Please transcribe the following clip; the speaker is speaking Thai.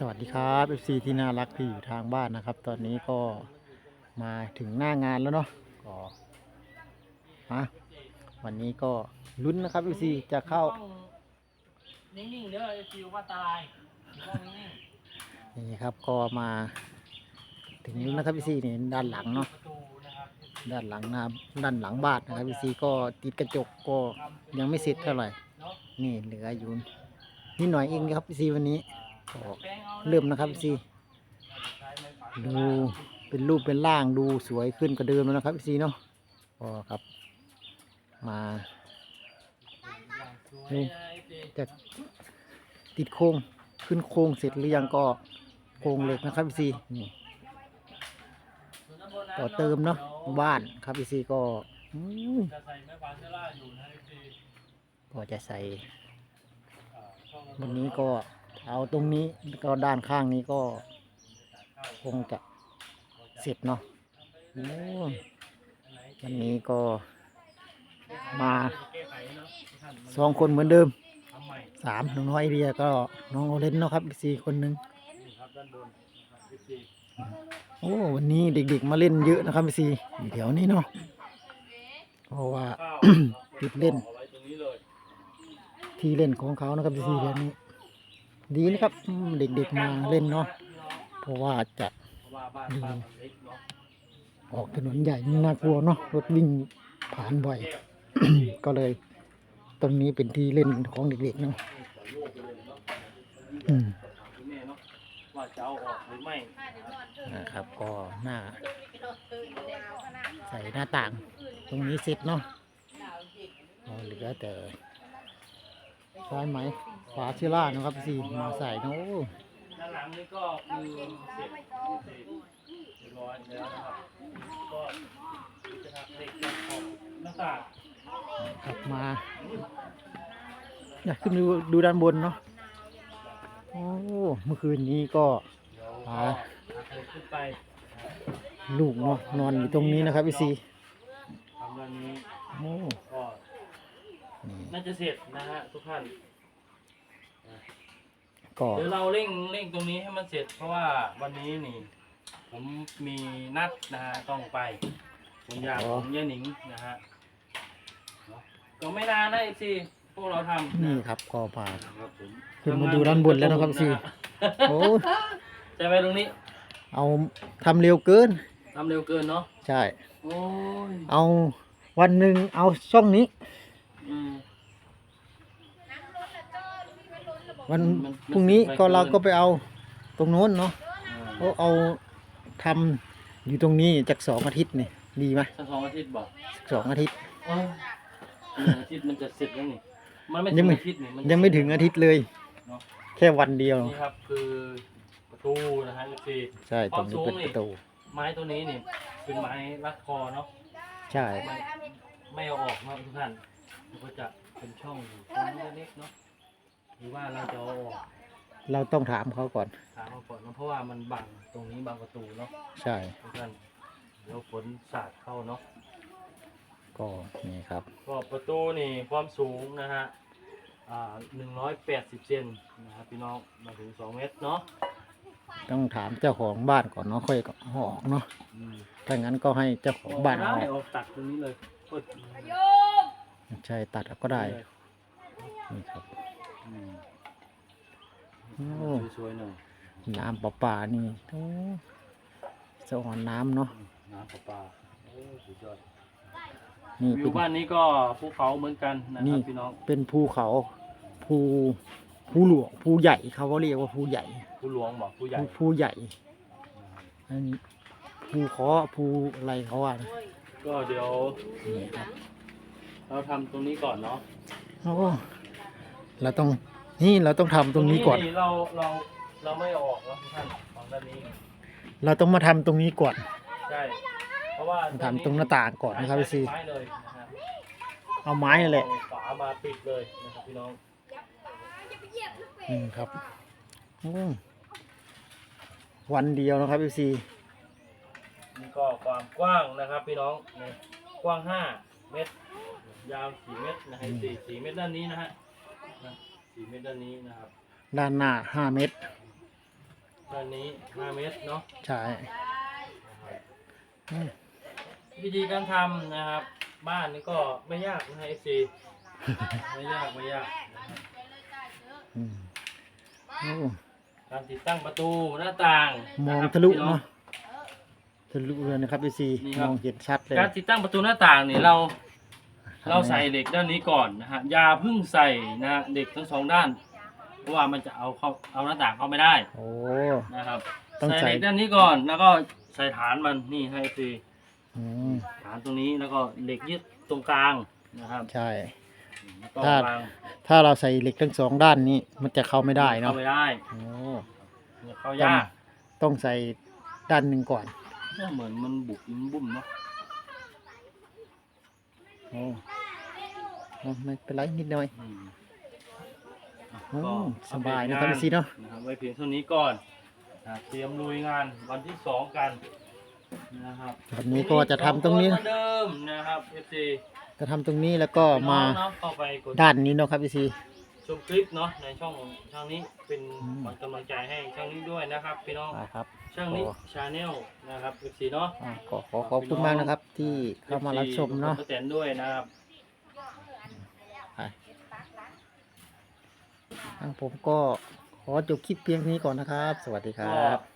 สวัสดีครับ FC ที่น่ารักที่อยู่ทางบ้านนะครับ ตอนนี้ก็มาถึงหน้างานแล้วเนาะก็มาวันนี้ก็ลุ้นนะครับ FC จะเข้านิ่งๆเด้อไอ้ฟิวว่าอันตรายกล้องนิ่งนี่ครับก็มาถึงลุ้นนะครับ FC นี่ด้านหลังๆเนาะประตูนะครับด้านหลังหน้าด้านหลังบ้านนะครับ FC ก็ติดกระจกก็ยังไม่เสร็จเท่าไหร่เนาะนี่เหลืออยู่นิดหน่อยเองครับ FC วันนี้ก็แป้งอา เริ่มนะครับ FC ใช้ไม้ปัดดูเป็นรูปเป็นร่างดูสวยขึ้นกว่าเดิมแล้วนะครับพี่ซีเนาะก็ครับ มาอย่างสวยนะไอ้ฟิวจะติดโครงขึ้นโครงเสร็จหรือยังก็โครงเหล็กนะครับพี่ซีนี่ต่อเติมเนาะบ้านครับพี่ซีก็ก็จะใส่ วันนี้ก็ เอาตรงนี้ก็ด้านข้างนี้ก็คงจะเสร็จเนาะวันนี้ก็มาสองคนเหมือนเดิมสามน้องน้อยเดียก็น้องโอเลนเนาะครับสี่คนหนึ่งโอ้วันนี้เด็กๆมาเล่นเยอะนะครับสี่เดี๋ยวนี้เนาะเพราะว่าติดเล่น ที่เล่นของเขานะครับสี่เดือนนี้ ดีนะครับเด็กๆมาเล่นเนาะเพราะว่าจะเพราะว่าบ้านบ้านมันเล็กเนาะออกถนนใหญ่น่ากลัวเนาะรถวิ่งผ่านบ่อย ก็เลย ตรงนี้เป็นที่เล่นของเด็กๆเนาะอืมคุณแม่เนะครับ ก็หน้า ใส่หน้าต่าง ตรงนี้เสร็จเนาะอ๋อเหลือแต่ใช่ไหม ฝาเชื้อรานะครับสี่มาใส่เนาะโอ้ด้านหลังนี่ก็คือเสร็จเสร็จเรียบร้อยแล้วนะครับก็จะทำเหล็กจะออกหน้าต่างกลับมาอยากขึ้นดูดูด้านบนเนาะโอ้เมื่อคืนนี้ก็เดี๋ยวอ่าก็เอาเหล็กขึ้นไปลูกเนาะนอนอยู่ตรงนี้นะครับพี่ซีทำด้านนี้โอ้ก็นี่น่าจะเสร็จนะฮะทุกท่าน ก็เดี๋ยวเราเร่งเร่งตรงนี้ให้มันเสร็จ เพราะว่าวันนี้นี่ ผมมีนัดนะฮะต้องไปผมอยากผมยายหนิงนะฮะเนาะก็ไม่นานนะไอซีพวกเราทำนี่ครับก็มาครับผมขึ้นมาดูด้านบนแล้วนะครับพี่โอ้ใช่ไหมตรงนี้ เอาทำเร็วเกินทำเร็วเกินเนาะใช่โอ้ยเอาวันหนึ่งเอาช่องนี้ อืม วันมันพรุ่งนี้มันก็เราเกินก็ไปเอาตรงโน้นเนาะอ่าเขาเอาทำอยู่ตรงนี้จากสองอาทิตย์นี่ดีไหมสักสองอาทิตย์บอกสองอาทิตย์ เออหนึ่งอาทิตย์มันจะเสร็จแล้วนี่มันไม่ยัถึงงไม่ อาทิตย์นี่มันยังไม่ถึงอาทิตย์เลย เนาะแค่วันเดียว นี่ครับคือประตูนะฮะซีใช่ตรงนี้เป็นประตูไม้ตัวนี้นี่เป็นไม้รัดคอเนาะใช่ ไม่ไม่เอาออกเนาะทุกท่านมันก็จะเป็นช่องอยู่ตรงนี้เล็กๆเนาะ หรือว่าเราจะเอาออกเราต้องถามเขาก่อน ถามเขาก่อนเนาะเพราะว่ามันบังตรงนี้บังประตูเนาะใช่ทุกท่านเดี๋ยวฝนสาดเข้าเนาะก็นี่ครับ ก็ประตูนี่ความสูงนะฮะอ่าหนึ่งร้อยแปดสิบเซนนะครับพี่น้องมาถึงสองเมตรเนาะต้องถามเจ้าของบ้านก่อนเนาะค่อยเอาออกเนาะอืมถ้างั้นก็ให้เจ้าของบ้านเอาอได้อกออกตัดตรงนี้เลยกดใช่ตัดก็ได้นี่ครับอืม โอ้สวยๆหน่อยน้ำประปานี่โอ้สะอ่อนน้ำเนาะน้ำประปาโอ้สุดยอดนี่วิเป็วนบ้านนี้ก็ภูเขาเหมือนกันนะคนี่รับพี่น้องเป็นภูเขาภูภูหลวงภูใหญ่เขาก็เรียกว่าภูใหญ่ผู้หลวงบอกผู้ใหญ่ภูภูใหญ่อันนี้ภูเคาะภูอะไรเขาว่านะก็เดี๋ยว นี่ครับเราทำตรงนี้ก่อนเนาะโอ้ เราต้องนี่เราต้องทำตรงนี้ก่อน เราเราเราไม่เอาออกเนาะทุกท่านฝั่งด้านนี้เราต้องมาทำตรงนี้ก่อนใช่เพราะว่าทำตรงหน้าต่างก่อนนะครับพี่ซีไม้เลยนะครับเอาไม้นั่นแหละเอาฝามาปิดเลยนะครับพี่น้องอืมครับโอ้วันเดียวนะครับพี่ซีนี่ก็ความกว้างนะครับพี่น้องนี่กว้างห้าเมตรยาวสี่เมตรนะฮะสี่สี่เมตรด้านนี้นะฮะ นะสี่เมตรด้านนี้นะครับ ด้านหน้าห้าเมตร ด้านนี้ห้าเมตรเนาะใช่อืมวิธีการทำนะครับ บ้านนี่ก็ไม่ยากนะเอฟซีไม่ยากไม่ยากนะครับอืมโอ้การติดตั้งประตูหน้าต่างมองนครับ ทะลุพี่องเนาะทะลุเลยนะครับพี่ซีนี่ครับมองเห็นชัดเลย การติดตั้งประตูหน้าต่างนี่เราครับ เราใส่เหล็กด้านนี้ก่อนนะฮะอย่าเพึ่งใส่นะฮะเหล็กทั้งสองด้าน เพราะว่ามันจะเอาเข้าเอาหน้าต่างเข้าไม่ได้โอ้ นะครับต้องใส่ ใส่เหล็กด้านนี้ก่อนแล้วก็ใส่ฐานมันนี่ให้ฟรีอืมฐานตรงนี้แล้วก็เหล็กยึดตรงกลางนะครับใช่ แล้วก็ถ้า วางถ้าเราใส่เหล็กทั้งสองด้านนี้มันจะเข้าไม่ได้เนาะเข้าไม่ได้โอ้เข้ายากต้องใส่ด้านหนึ่งก่อน เหมือนมันบุกมันบุ่มเนาะโอ้โอ้ไม่เป็นไรนิดหน่อยอืมโอ้ก็สบายนะครับพี่ซีเนาะนะครับไว้เพียงเท่านี้ก่อนนะเตรียมลุยงานวันที่สองกันนะครับวันนี้ก็จะทำตรงนี้ เหมืนะอนเดิมนะครับ FC จะทำตรงนี้แล้วก็มาพี่น้องเนาะเข้าไปกด ด้านนี้เนาะครับพี่ซี ชมคลิปเนาะในช่องช่องนี้เป็นอืมขวัญกำลังใจให้ช่องนี้ด้วยนะครับ พี่น้องนะครับช่างนี้ขอชาแนลนะครับ FC เนาะอ่าขอขอขอบคุณมากนะครับ ที่เข้ามารับชมเนาะป้าแตนด้วยนะครับไปทางผมก็ขอจบคลิปเพียงนี้ก่อนนะครับ สวัสดีครับ